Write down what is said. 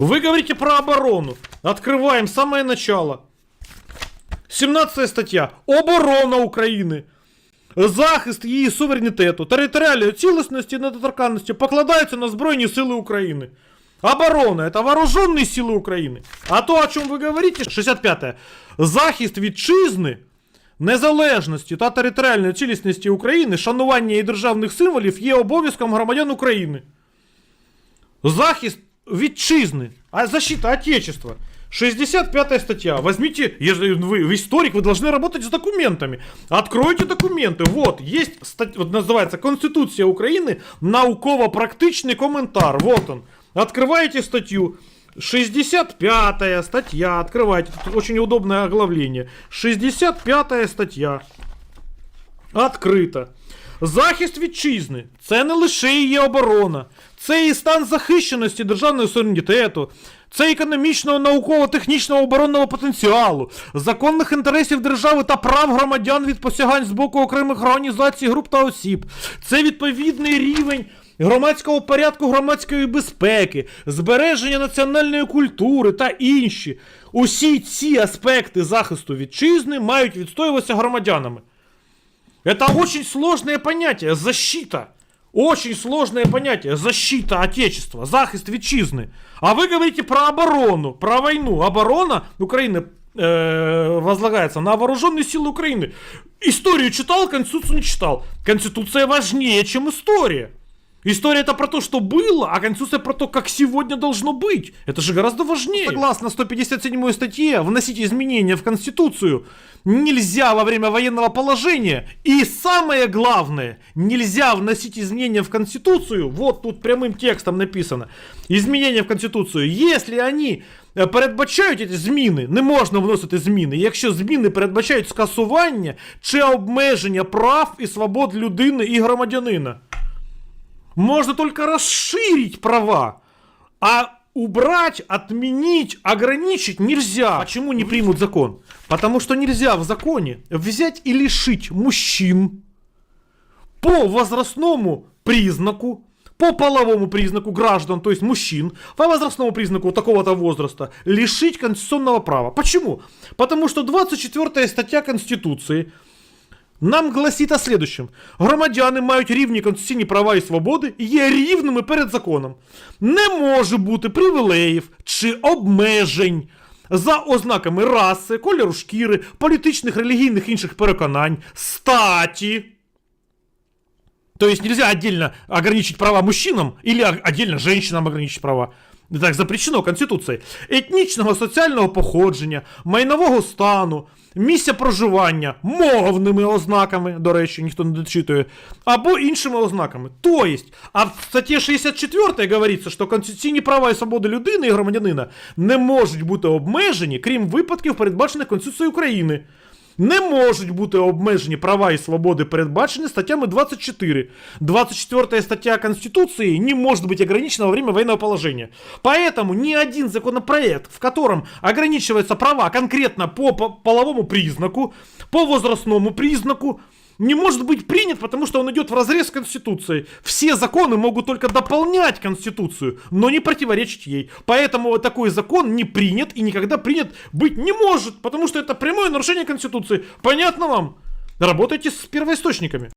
Вы говорите про оборону. Открываем самое начало. 17 стаття. Оборона України. Захист її суверенітету, територіальної цілісності і недоторканності покладаються на Збройні Сили України. Оборона это вооруженные силы України. А то, о чому ви говорите, 65. Захист вітчизни, незалежності та територіальної цілісності України, шанування її державних символів є обов'язком громадян України. Захист вітчизни, а защита Отечества. 65 статья. Возьмите, если вы, историк, вы должны работать с документами. Откройте документы. Вот, есть, стать, вот называется Конституция Украины, науково-практичный комментар. Вот он. Открываете статью. 65 статья, открывайте, тут очень удобное оглавление. 65 стаття. Открито. Захист вітчизни це не лише її оборона, це і стан захищеності державного суверенітету, це економічного, науково-технічного оборонного потенціалу, законних інтересів держави та прав громадян від посягань з боку окремих організацій, груп та осіб. Це відповідний рівень громадського порядку, громадської безпеки, збереження національної культури та інші. Усі ці аспекти захисту вітчизни мають відстоюватися громадянами. Это очень сложное понятие. Защита. Очень сложное понятие. Защита Отечества. Захист вітчизни. А вы говорите про оборону, про войну. Оборона Украины э, возлагается на вооруженные силы Украины. Историю читал, Конституцию не читал. Конституция важнее, чем история. История это про то, что было, а Конституция про то, как сегодня должно быть. Это же гораздо важнее. Согласно 157 статье, вносить изменения в Конституцию нельзя во время военного положения. И самое главное, нельзя вносить изменения в Конституцию, вот тут прямым текстом написано, изменения в Конституцію, если они е, передбачають ці зміни, не можна вносити зміни, якщо зміни передбачають скасування чи обмеження прав і свобод людини і громадянина. Можно только расширить права, а убрать, отменить, ограничить нельзя. Почему не примут закон? Потому что нельзя в законе взять и лишить мужчин по возрастному признаку, по половому признаку граждан, то есть мужчин, по возрастному признаку такого-то возраста, лишить конституционного права. Почему? Потому что 24 статья Конституции нам гласить о следующем: громадяни мають рівні конституційні права і свободи і є рівними перед законом. Не може бути привілеїв чи обмежень за ознаками раси, кольору шкіри, політичних, релігійних інших переконань, статі. То есть нельзя отдельно ограничить права мужчинам или о- отдельно женщинам ограничить права. Так запрещено Конституцією. Етнічного соціального походження, майнового стану, місця проживання, мовними ознаками, до речі, ніхто не дочитує, або іншими ознаками. То есть, а в статті 64 говориться, що конституційні права і свободи людини і громадянина не можуть бути обмежені, крім випадків, передбачених Конституцією України не можуть бути обмежені права і свободи, передбачені статтями 24. 24 стаття Конституции не может быть ограничена во время военного положения. Поэтому ни один законопроект, в котором ограничиваются права конкретно по, по половому признаку, по возрастному признаку, не может быть принят, потому что он идет в разрез с Конституцией. Все законы могут только дополнять Конституцию, но не противоречить ей. Поэтому такой закон не принят и никогда принят быть не может, потому что это прямое нарушение Конституции. Понятно вам? Работайте с первоисточниками.